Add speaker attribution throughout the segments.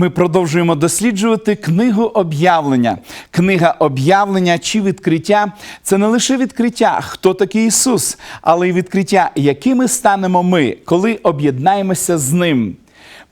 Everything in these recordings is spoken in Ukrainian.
Speaker 1: Ми продовжуємо досліджувати книгу об'явлення. Книга об'явлення чи відкриття це не лише відкриття, хто такий Ісус, але й відкриття, якими станемо ми, коли об'єднаємося з Ним.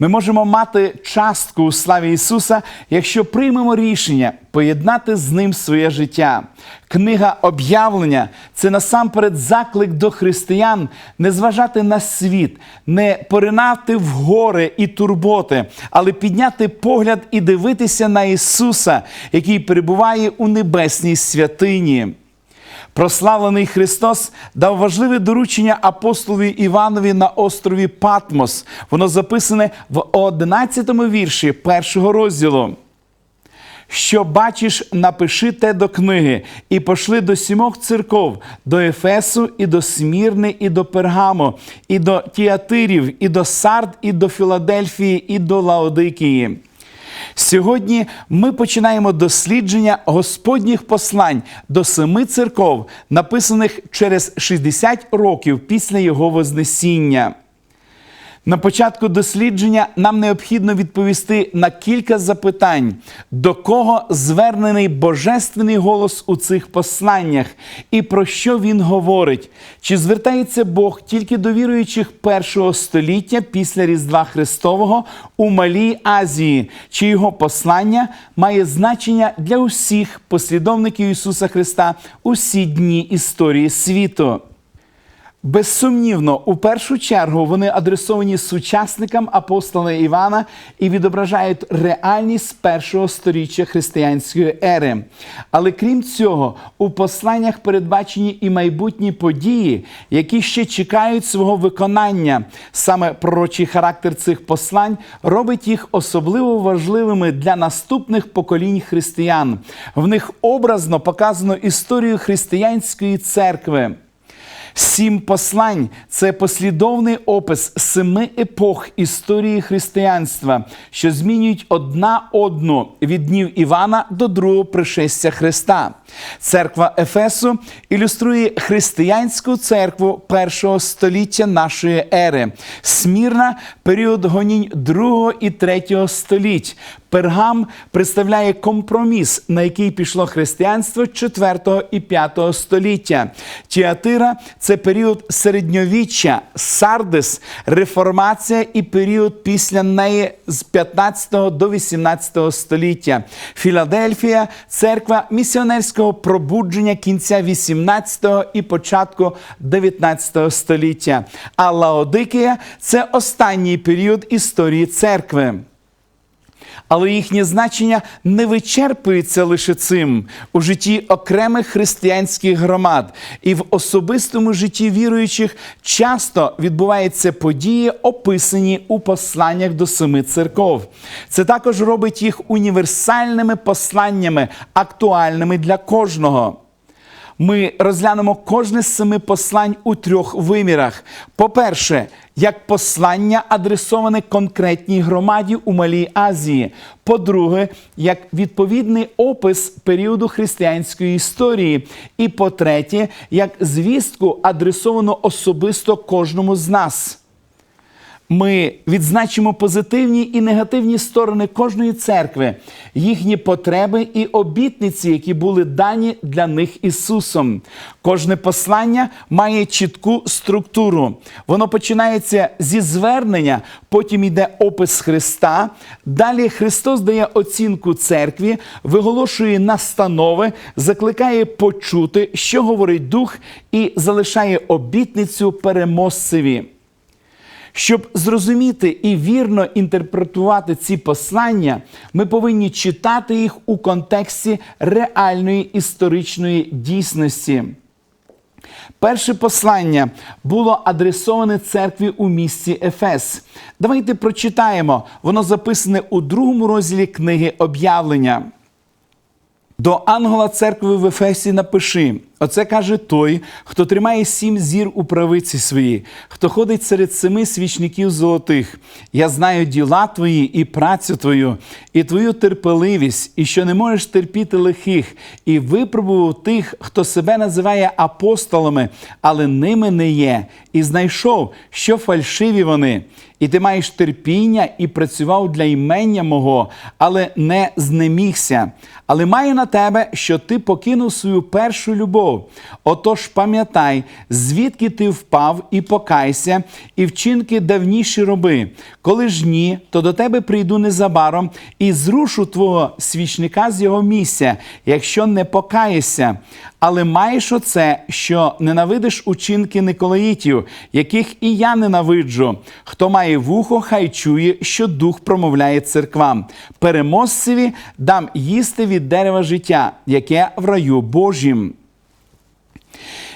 Speaker 1: Ми можемо мати частку у славі Ісуса, якщо приймемо рішення поєднати з ним своє життя. Книга об'явлення це насамперед заклик до християн не зважати на світ, не поринати в гори і турботи, але підняти погляд і дивитися на Ісуса, який перебуває у небесній святині. Прославлений Христос дав важливе доручення апостолові Іванові на острові Патмос. Воно записане в 11 вірші першого розділу. Що бачиш, напиши те до книги, і пошли до сімох церков, до Ефесу, і до Смірни, і до Пергамо, і до Тіатирів, і до Сард, і до Філадельфії, і до Лаодикії. Сьогодні ми починаємо дослідження Господніх послань до семи церков, написаних через 60 років після його Вознесіння. На початку дослідження нам необхідно відповісти на кілька запитань, до кого звернений божественний голос у цих посланнях і про що він говорить. Чи звертається Бог тільки до віруючих першого століття після Різдва Христового у Малій Азії, чи його послання має значення для усіх послідовників Ісуса Христа усі дні історії світу? Безсумнівно, у першу чергу вони адресовані сучасникам апостола Івана і відображають реальність першого сторіччя християнської ери. Але крім цього, у посланнях передбачені і майбутні події, які ще чекають свого виконання. Саме пророчий характер цих послань робить їх особливо важливими для наступних поколінь християн. В них образно показано історію християнської церкви. Сім послань це послідовний опис семи епох історії християнства, що змінюють одна одну від днів Івана до другого пришестя Христа. Церква Ефесу ілюструє християнську церкву першого століття нашої ери, Смірна період гонінь другого і третього століть. Пергам представляє компроміс, на який пішло християнство 4 і 5 століття. Тіатира це період середньовіччя, Сардис, реформація і період після неї з 15 до 18 століття. Філадельфія церква місіонерського пробудження кінця 18 і початку 19 століття. А Лаодикія це останній період історії церкви. Але їхнє значення не вичерпується лише цим у житті окремих християнських громад, і в особистому житті віруючих часто відбуваються події, описані у посланнях до семи церков. Це також робить їх універсальними посланнями, актуальними для кожного. Ми розглянемо кожне з семи послань у трьох вимірах. По-перше, як послання адресоване конкретній громаді у Малій Азії. По-друге, як відповідний опис періоду християнської історії. І по-третє, як звістку адресовано особисто кожному з нас. Ми відзначимо позитивні і негативні сторони кожної церкви, їхні потреби і обітниці, які були дані для них Ісусом. Кожне послання має чітку структуру. Воно починається зі звернення, потім йде опис Христа. Далі Христос дає оцінку церкві, виголошує настанови, закликає почути, що говорить Дух, і залишає обітницю переможцеві. Щоб зрозуміти і вірно інтерпретувати ці послання, ми повинні читати їх у контексті реальної історичної дійсності. Перше послання було адресоване церкві у місті Ефес. Давайте прочитаємо. Воно записане у другому розділі книги об'явлення. До ангела церкви в Ефесі напиши: Оце каже той, хто тримає сім зір у правиці своїй, хто ходить серед семи свічників золотих. Я знаю діла твої і працю твою, і твою терпеливість, і що не можеш терпіти лихих, і випробував тих, хто себе називає апостолами, але ними не є, і знайшов, що фальшиві вони. І ти маєш терпіння і працював для імення мого, але не знемігся. Але маю на тебе, що ти покинув свою першу любов. Отож пам'ятай, звідки ти впав, і покайся, і вчинки давніші роби. Коли ж ні, то до тебе прийду незабаром і зрушу твого свічника з його місця, якщо не покаєшся. Але маєш оце, що ненавидиш учинки Николаїтів, яких і я ненавиджу. Хто має вухо, хай чує, що дух промовляє церквам. Переможцеві дам їсти від дерева життя, яке в раю Божім.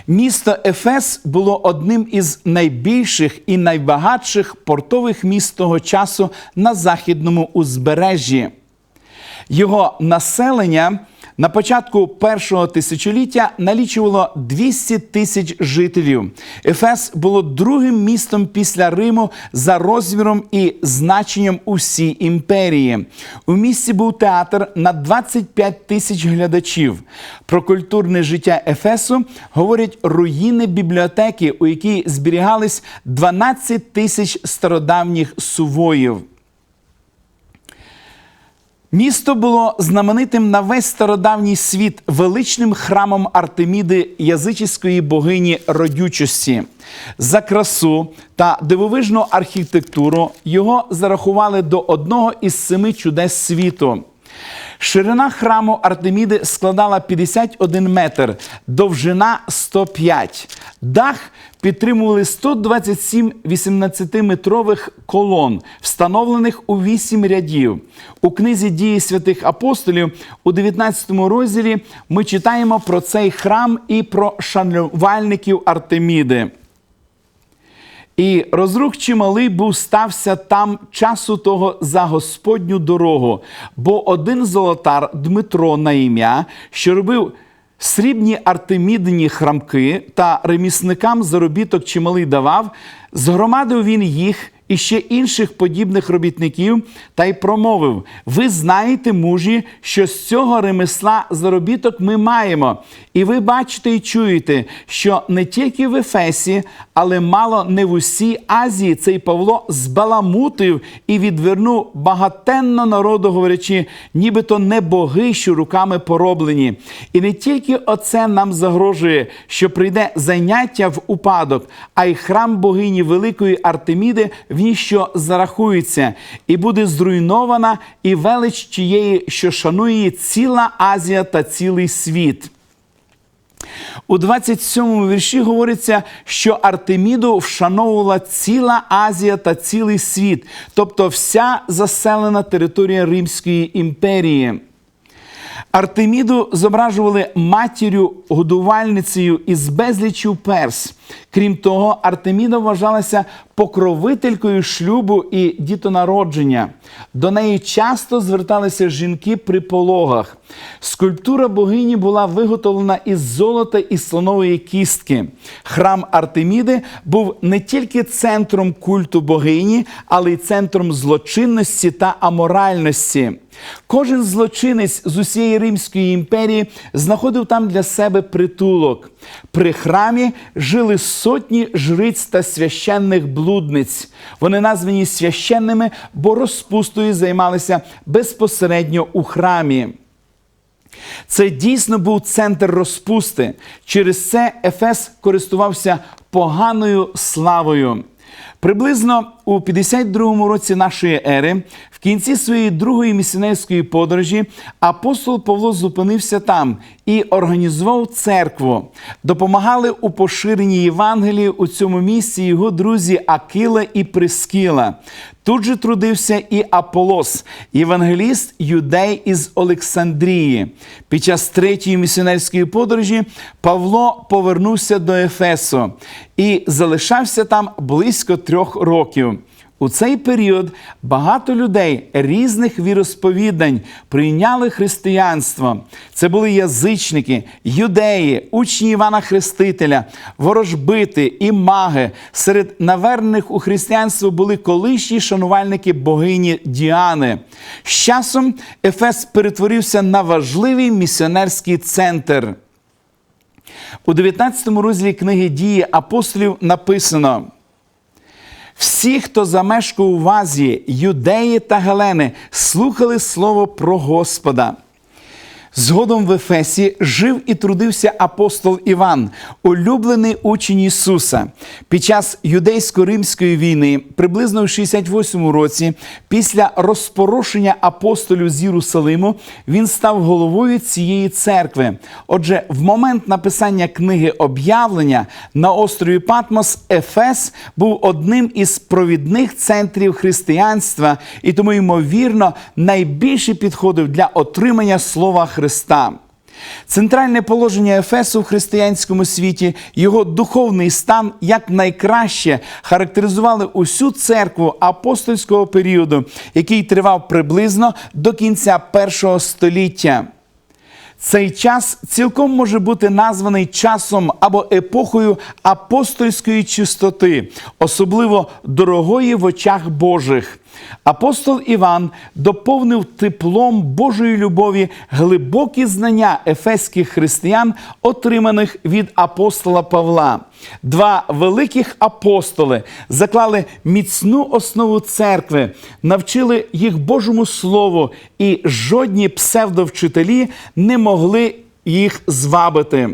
Speaker 1: Місто Ефес було одним із найбільших і найбагатших портових міст того часу на західному узбережжі. Його населення на початку першого тисячоліття налічувало 200 тисяч жителів. Ефес було другим містом після Риму за розміром і значенням у всій імперії. У місті був театр на 25 тисяч глядачів. Про культурне життя Ефесу говорять руїни бібліотеки, у якій зберігались 12 тисяч стародавніх сувоїв. Місто було знаменитим на весь стародавній світ величним храмом Артеміди язичської богині родючості. За красу та дивовижну архітектуру його зарахували до одного із семи чудес світу. Ширина храму Артеміди складала 51 метр, довжина 105. Дах підтримували 127 18-метрових колон, встановлених у 8 рядів. У книзі дії святих апостолів у 19 розділі ми читаємо про цей храм і про шанувальників Артеміди. І розрух чималий був стався там часу того за Господню дорогу, бо один золотар Дмитро на ім'я, що робив срібні артемідні храмки та ремісникам заробіток чималий давав, згромадив він їх і ще інших подібних робітників, та й промовив: Ви знаєте, мужі, що з цього ремесла заробіток ми маємо. І ви бачите і чуєте, що не тільки в Ефесі, але мало не в усій Азії цей Павло збаламутив і відвернув багатенно народу, говорячи, нібито не боги, що руками пороблені. І не тільки оце нам загрожує, що прийде заняття в упадок, а й храм богині Великої Артеміди в ніщо зарахується, і буде зруйнована і велич тієї, що шанує ціла Азія та цілий світ. У 27-му вірші говориться, що Артеміду вшановувала ціла Азія та цілий світ, тобто вся заселена територія Римської імперії. Артеміду зображували матір'ю, годувальницею із безлічю перс. Крім того, Артеміда вважалася покровителькою шлюбу і дітонародження. До неї часто зверталися жінки при пологах. Скульптура богині була виготовлена із золота і слонової кістки. Храм Артеміди був не тільки центром культу богині, але й центром злочинності та аморальності. Кожен злочинець з усієї Римської імперії знаходив там для себе притулок. При храмі жили сотні жриць та священних блудниць. Вони названі священними, бо розпустою займалися безпосередньо у храмі. Це дійсно був центр розпусти. Через це Ефес користувався поганою славою. Приблизно у 52-му році нашої ери, в кінці своєї другої місіонерської подорожі, апостол Павло зупинився там і організував церкву. Допомагали у поширенні Євангелії у цьому місці його друзі Акила і Прискіла. Тут же трудився і Аполос, євангеліст юдей із Олександрії. Під час третьої місіонерської подорожі Павло повернувся до Ефесу і залишався там близько трьох років. У цей період багато людей різних віросповідань прийняли християнство. Це були язичники, юдеї, учні Івана Хрестителя, ворожбити і маги. Серед навернених у християнство були колишні шанувальники богині Діани. З часом Ефес перетворився на важливий місіонерський центр. У 19 розділі книги дії апостолів написано. Всі, хто замешкав в Азії, юдеї та гелени, слухали слово про Господа. Згодом в Ефесі жив і трудився апостол Іван, улюблений учень Ісуса. Під час юдейсько-римської війни, приблизно в 68-му році, після розпорошення апостолів з Єрусалиму, він став головою цієї церкви. Отже, в момент написання книги об'явлення на острові Патмос Ефес був одним із провідних центрів християнства і тому, ймовірно, найбільше підходив для отримання слова Христа. Центральне положення Ефесу в християнському світі, його духовний стан якнайкраще характеризували усю церкву апостольського періоду, який тривав приблизно до кінця першого століття. Цей час цілком може бути названий часом або епохою апостольської чистоти, особливо дорогої в очах Божих. Апостол Іван доповнив теплом Божої любові глибокі знання ефеських християн, отриманих від апостола Павла. Два великих апостоли заклали міцну основу церкви, навчили їх Божому Слову, і жодні псевдовчителі не могли їх звабити.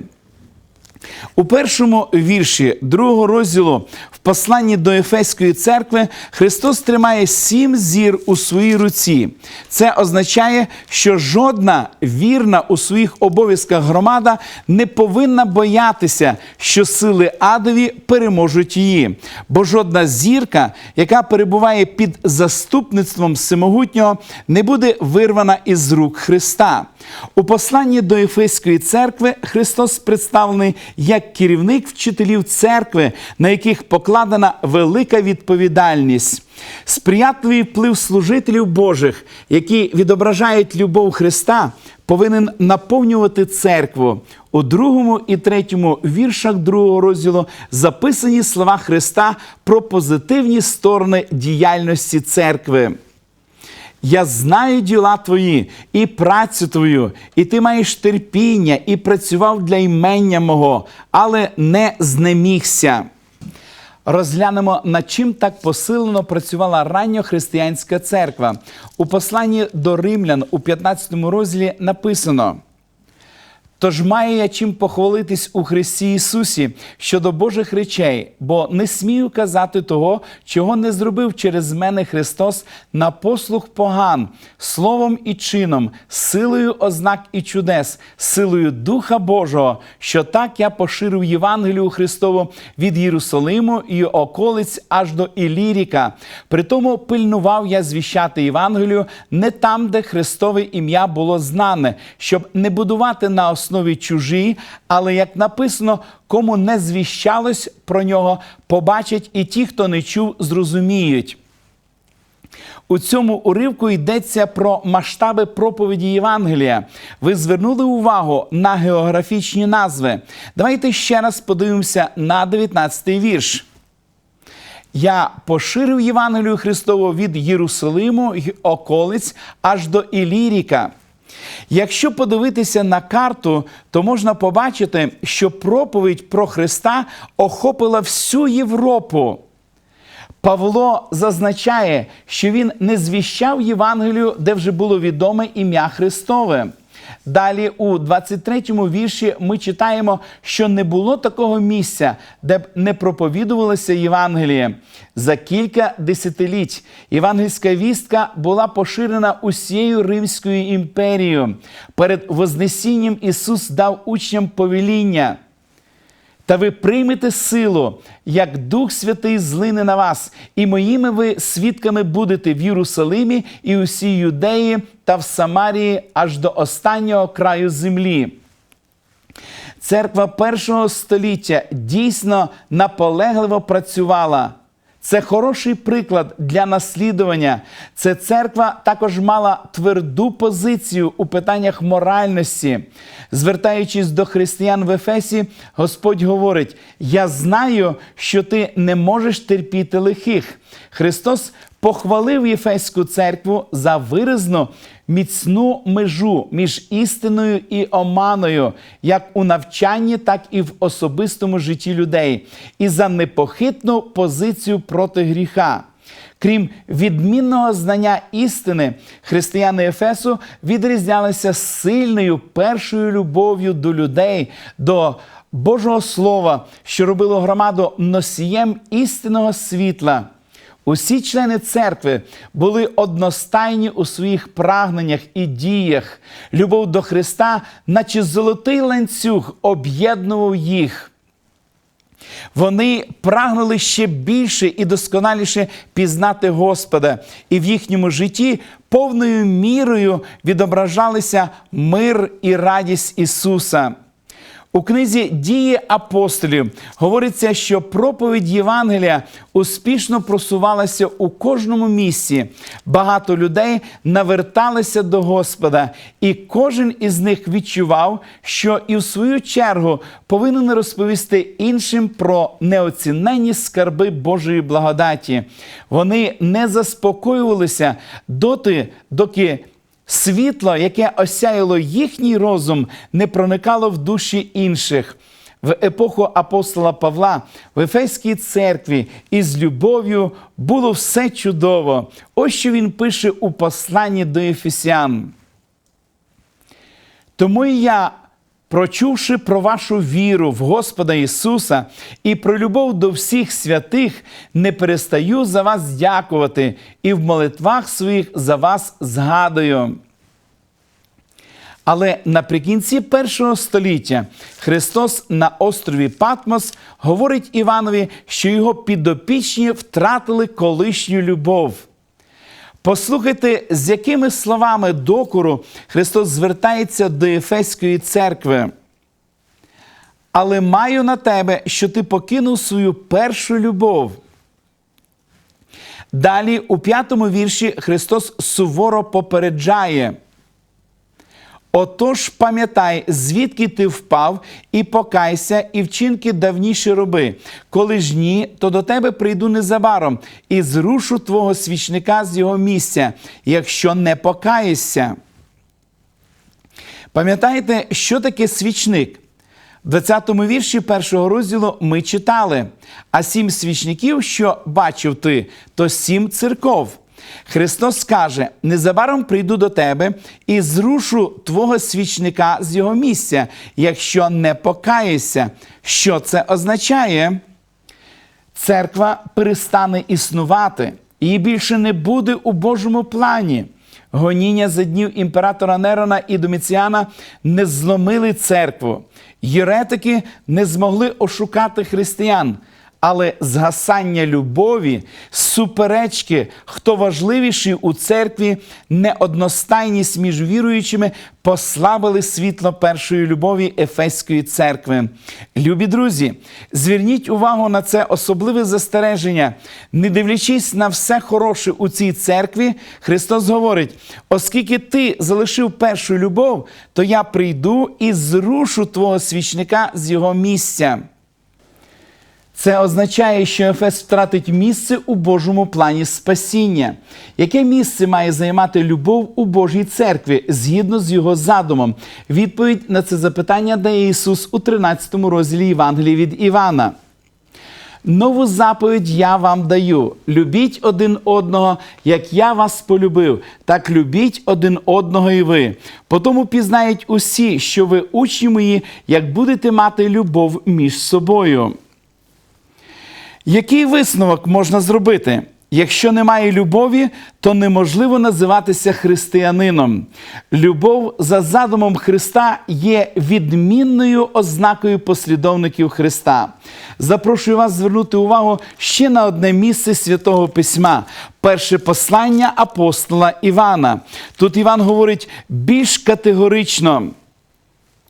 Speaker 1: У першому вірші другого розділу в посланні до Ефеської церкви Христос тримає сім зір у своїй руці. Це означає, що жодна вірна у своїх обов'язках громада не повинна боятися, що сили адові переможуть її. Бо жодна зірка, яка перебуває під заступництвом всемогутнього, не буде вирвана із рук Христа. У посланні до Ефеської церкви Христос представлений як керівник вчителів церкви, на яких покладена велика відповідальність. Сприятливий вплив служителів Божих, які відображають любов Христа, повинен наповнювати церкву. У другому і третьому віршах другого розділу записані слова Христа про позитивні сторони діяльності церкви. Я знаю діла твої і працю твою, і ти маєш терпіння, і працював для імення мого, але не знемігся. Розглянемо, над чим так посилено працювала ранньохристиянська церква. У посланні до римлян у 15 розділі написано. Тож маю я чим похвалитись у Христі Ісусі щодо Божих речей, бо не смію казати того, чого не зробив через мене Христос на послуг поган, словом і чином, силою ознак і чудес, силою Духа Божого, що так я поширив Євангелію Христову від Єрусалиму і околиць аж до Іліріка. Притому пильнував я звіщати Євангелію не там, де Христове ім'я було знане, щоб не будувати на основі основі чужі, але як написано, кому не звіщалось про нього, побачать і ті, хто не чув, зрозуміють. У цьому уривку йдеться про масштаби проповіді Євангелія. Ви звернули увагу на географічні назви. Давайте ще раз подивимося на 19-й вірш. Я поширив Євангелію Христову від Єрусалиму й околиць аж до Іліріка. Якщо подивитися на карту, то можна побачити, що проповідь про Христа охопила всю Європу. Павло зазначає, що він не звіщав Євангелію, де вже було відоме ім'я Христове. Далі у 23-му вірші ми читаємо, що не було такого місця, де б не проповідувалося Євангеліє. За кілька десятиліть євангельська вістка була поширена усією Римською імперією. Перед Вознесінням Ісус дав учням повеління. Та ви приймете силу, як Дух Святий злине на вас, і моїми ви свідками будете в Єрусалимі і усій юдеї та в Самарії аж до останнього краю землі. Церква першого століття дійсно наполегливо працювала. Це хороший приклад для наслідування. Це церква також мала тверду позицію у питаннях моральності. Звертаючись до християн в Ефесі, Господь говорить: Я знаю, що ти не можеш терпіти лихих. Христос похвалив Єфеську церкву за виразну міцну межу між істиною і оманою, як у навчанні, так і в особистому житті людей, і за непохитну позицію проти гріха. Крім відмінного знання істини, християни Ефесу відрізнялися сильною першою любов'ю до людей, до Божого Слова, що робило громаду носієм істинного світла. Усі члени церкви були одностайні у своїх прагненнях і діях. Любов до Христа, наче золотий ланцюг, об'єднував їх. Вони прагнули ще більше і досконаліше пізнати Господа, і в їхньому житті повною мірою відображалися мир і радість Ісуса. У книзі Дії апостолів говориться, що проповідь Євангелія успішно просувалася у кожному місці. Багато людей наверталися до Господа, і кожен із них відчував, що і в свою чергу повинен розповісти іншим про неоціненні скарби Божої благодаті. Вони не заспокоювалися доти, доки. Світло, яке осяяло їхній розум, не проникало в душі інших. В епоху апостола Павла в Ефеській церкві із любов'ю було все чудово. Ось що він пише у посланні до Ефесян. Тому і я, прочувши про вашу віру в Господа Ісуса і про любов до всіх святих, не перестаю за вас дякувати і в молитвах своїх за вас згадую. Але наприкінці першого століття Христос на острові Патмос говорить Іванові, що його підопічні втратили колишню любов. Послухайте, з якими словами докору Христос звертається до Ефеської церкви. Але маю на тебе, що ти покинув свою першу любов. Далі у п'ятому вірші Христос суворо попереджає. Отож, пам'ятай, звідки ти впав, і покайся, і вчинки давніші роби. Коли ж ні, то до тебе прийду незабаром і зрушу твого свічника з його місця, якщо не покаєшся. Пам'ятаєте, що таке свічник? В 20-му вірші першого розділу ми читали: а сім свічників, що бачив ти, то сім церков. Христос каже: незабаром прийду до тебе і зрушу твого свічника з його місця, якщо не покаєшся. Що це означає? Церква перестане існувати, її більше не буде у Божому плані. Гоніння за днів імператора Нерона і Доміціана не зломили церкву. Єретики не змогли ошукати християн. Але згасання любові, суперечки, хто важливіший у церкві, неодностайність між віруючими послабили світло першої любові Ефеської церкви. Любі друзі, зверніть увагу на це особливе застереження. Не дивлячись на все хороше у цій церкві, Христос говорить: оскільки ти залишив першу любов, то я прийду і зрушу твого свічника з його місця. Це означає, що Ефес втратить місце у Божому плані спасіння. Яке місце має займати любов у Божій церкві згідно з його задумом? Відповідь на це запитання дає Ісус у 13 розділі Євангелії від Івана. Нову заповідь я вам даю: любіть один одного, як я вас полюбив, так любіть один одного і ви. Потому пізнають усі, що ви учні мої, як будете мати любов між собою. Який висновок можна зробити? Якщо немає любові, то неможливо називатися християнином. Любов за задумом Христа є відмінною ознакою послідовників Христа. Запрошую вас звернути увагу ще на одне місце святого письма. Перше послання апостола Івана. Тут Іван говорить більш категорично.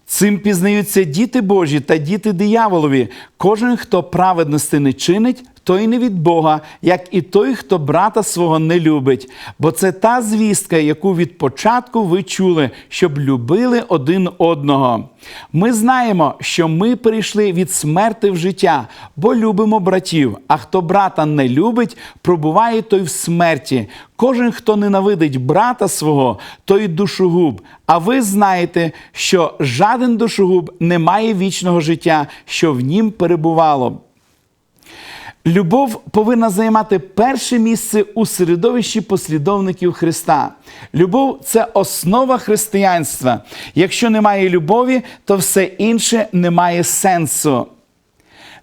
Speaker 1: Цим пізнаються діти Божі та діти дияволові. Кожен, хто праведності не чинить, той не від Бога, як і той, хто брата свого не любить. Бо це та звістка, яку від початку ви чули, щоб любили один одного. Ми знаємо, що ми перейшли від смерти в життя, бо любимо братів. А хто брата не любить, пробуває той в смерті. Кожен, хто ненавидить брата свого, той душогуб. А ви знаєте, що жаден душогуб не має вічного життя, що в нім перебувало. Любов повинна займати перше місце у середовищі послідовників Христа. Любов це основа християнства. Якщо немає любові, то все інше не має сенсу.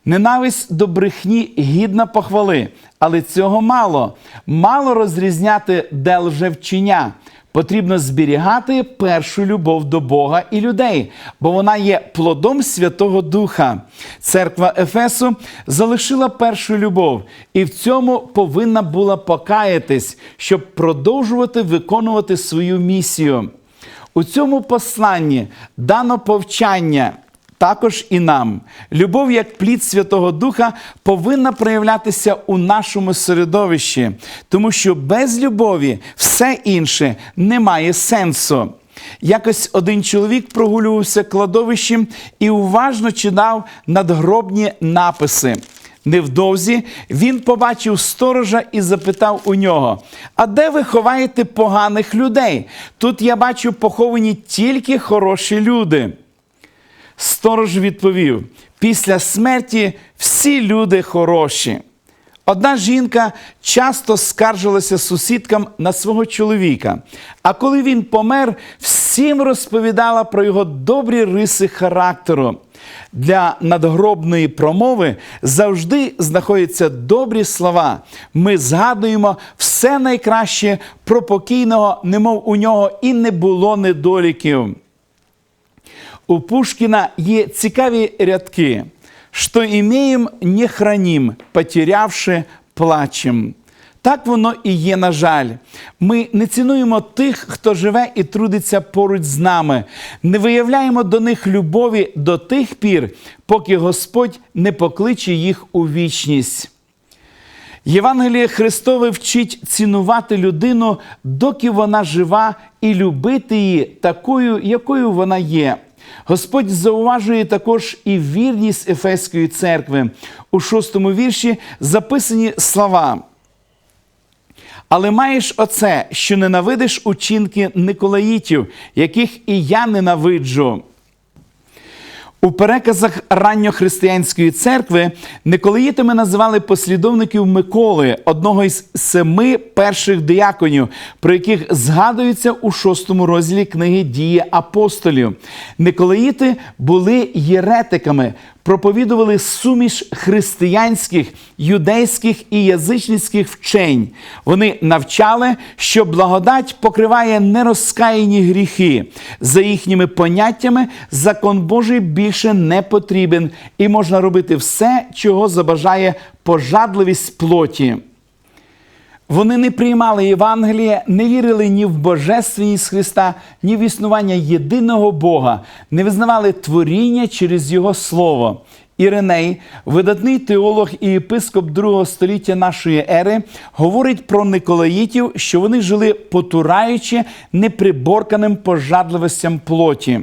Speaker 1: Ненависть до брехні гідна похвали, але цього мало. Мало розрізняти де лжевчення. Потрібно зберігати першу любов до Бога і людей, бо вона є плодом Святого Духа. Церква Ефесу залишила першу любов і в цьому повинна була покаятись, щоб продовжувати виконувати свою місію. У цьому посланні дано повчання. Також і нам. Любов як плід Святого Духа повинна проявлятися у нашому середовищі, тому що без любові все інше не має сенсу. Якось один чоловік прогулювався кладовищем і уважно читав надгробні написи. Невдовзі він побачив сторожа і запитав у нього: А де ви ховаєте поганих людей? Тут я бачу поховані тільки хороші люди. Сторож відповів: після смерті всі люди хороші. Одна жінка часто скаржилася сусідкам на свого чоловіка, а коли він помер, всім розповідала про його добрі риси характеру. Для надгробної промови завжди знаходяться добрі слова. Ми згадуємо все найкраще про покійного, немов у нього і не було недоліків. У Пушкіна є цікаві рядки, що імеєм не хранім, потерявши, плачем. Так воно і є, на жаль. Ми не цінуємо тих, хто живе і трудиться поруч з нами, не виявляємо до них любові до тих пір, поки Господь не покличе їх у вічність. Євангеліє Христове вчить цінувати людину, доки вона жива, і любити її такою, якою вона є. Господь зауважує також і вірність Ефеської церкви. У шостому вірші записані слова. Але маєш оце, що ненавидиш учинки Николаїтів, яких і я ненавиджу. У переказах ранньохристиянської церкви Николаїтами називали послідовників Миколи, одного із семи перших дияконів, про яких згадується у шостому розділі книги Дії апостолів. Николаїти були єретиками, проповідували суміш християнських, юдейських і язичницьких вчень. Вони навчали, що благодать покриває нерозкаяні гріхи. За їхніми поняттями закон Божий більше не потрібен, і можна робити все, чого забажає пожадливість плоті. Вони не приймали Євангелія, не вірили ні в божественність Христа, ні в існування єдиного Бога, не визнавали творіння через Його Слово. Іриней, видатний теолог і єпископ другого століття нашої ери, говорить про Николаїтів, що вони жили потураючи неприборканим пожадливостям плоті.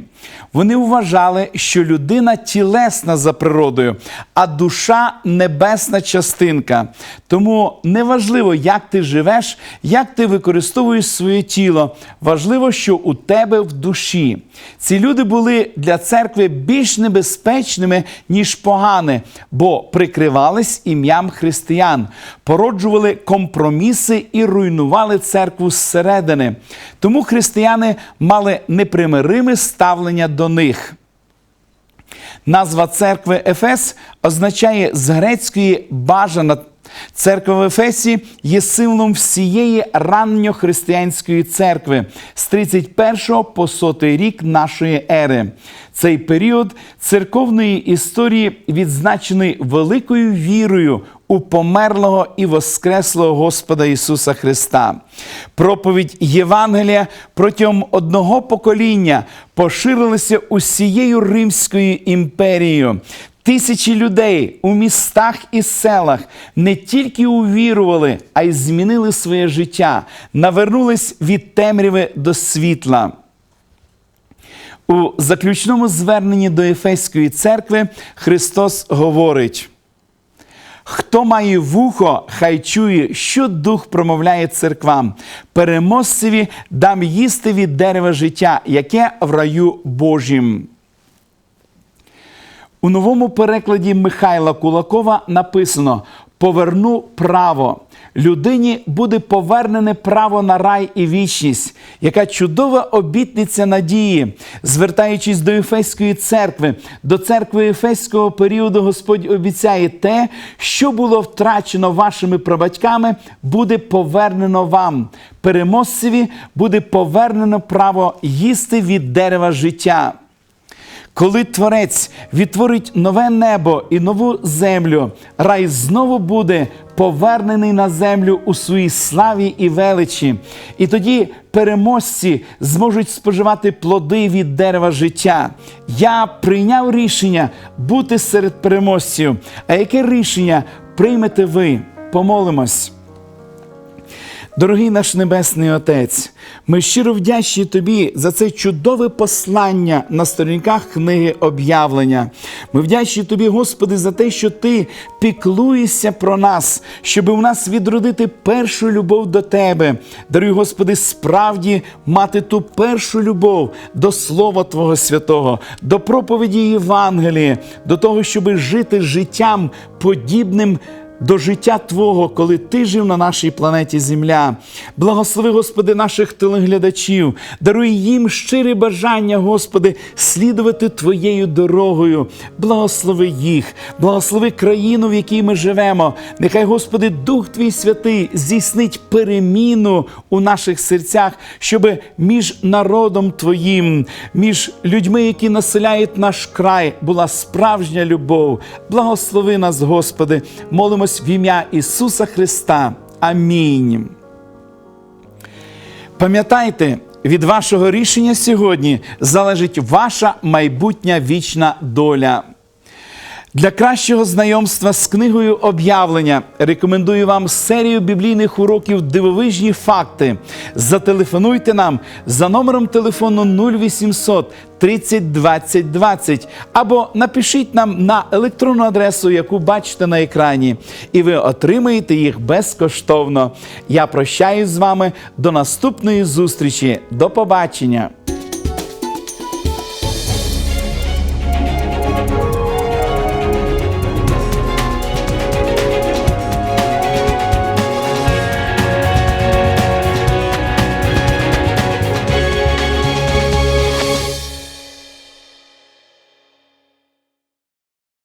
Speaker 1: Вони вважали, що людина тілесна за природою, а душа небесна частинка. Тому неважливо, як ти живеш, як ти використовуєш своє тіло. Важливо, що у тебе в душі. Ці люди були для церкви більш небезпечними, ніж погане, бо прикривались ім'ям християн, породжували компроміси і руйнували церкву зсередини. Тому християни мали непримириме ставлення до них. Назва церкви Ефес означає з грецької бажана. Церква в Ефесі є символом всієї ранньохристиянської церкви з 31 по 100 рік нашої ери. Цей період церковної історії відзначений великою вірою у померлого і воскреслого Господа Ісуса Христа. Проповідь Євангелія протягом одного покоління поширилася усією Римською імперією. Тисячі людей у містах і селах не тільки увірували, а й змінили своє життя, навернулись від темряви до світла. У заключному зверненні до Ефеської церкви Христос говорить: Хто має вухо, хай чує, що дух промовляє церквам. Переможцеві дам їсти від дерева життя, яке в раю Божім. У новому перекладі Михайла Кулакова написано: Поверну право. Людині буде повернене право на рай і вічність, яка чудова обітниця надії, звертаючись до Ефеської церкви, до церкви Ефеського періоду, Господь обіцяє те, що було втрачено вашими прабатьками, буде повернено вам. Переможцеві буде повернено право їсти від дерева життя. Коли Творець відтворить нове небо і нову землю, рай знову буде повернений на землю у своїй славі і величі. І тоді переможці зможуть споживати плоди від дерева життя. Я прийняв рішення бути серед переможців. А яке рішення приймете ви? Помолимось. Дорогий наш Небесний Отець, ми щиро вдячні Тобі за це чудове послання на сторінках книги об'явлення. Ми вдячні Тобі, Господи, за те, що Ти піклуєшся про нас, щоб у нас відродити першу любов до Тебе. Даруй, Господи, справді мати ту першу любов до Слова Твого Святого, до проповіді Євангелії, до того, щоб жити життям подібним до життя Твого, коли Ти жив на нашій планеті Земля. Благослови, Господи, наших телеглядачів, даруй їм щире бажання, Господи, слідувати Твоєю дорогою. Благослови їх, благослови країну, в якій ми живемо. Нехай, Господи, Дух Твій Святий здійснить переміну у наших серцях, щоб між народом Твоїм, між людьми, які населяють наш край, була справжня любов. Благослови нас, Господи, молимось в ім'я Ісуса Христа. Амінь. Пам'ятайте, від вашого рішення сьогодні залежить ваша майбутня вічна доля. Для кращого знайомства з книгою об'явлення рекомендую вам серію біблійних уроків Дивовижні факти. Зателефонуйте нам за номером телефону 0800 30 20 20 або напишіть нам на електронну адресу, яку бачите на екрані, і ви отримаєте їх безкоштовно. Я прощаюсь з вами до наступної зустрічі. До побачення!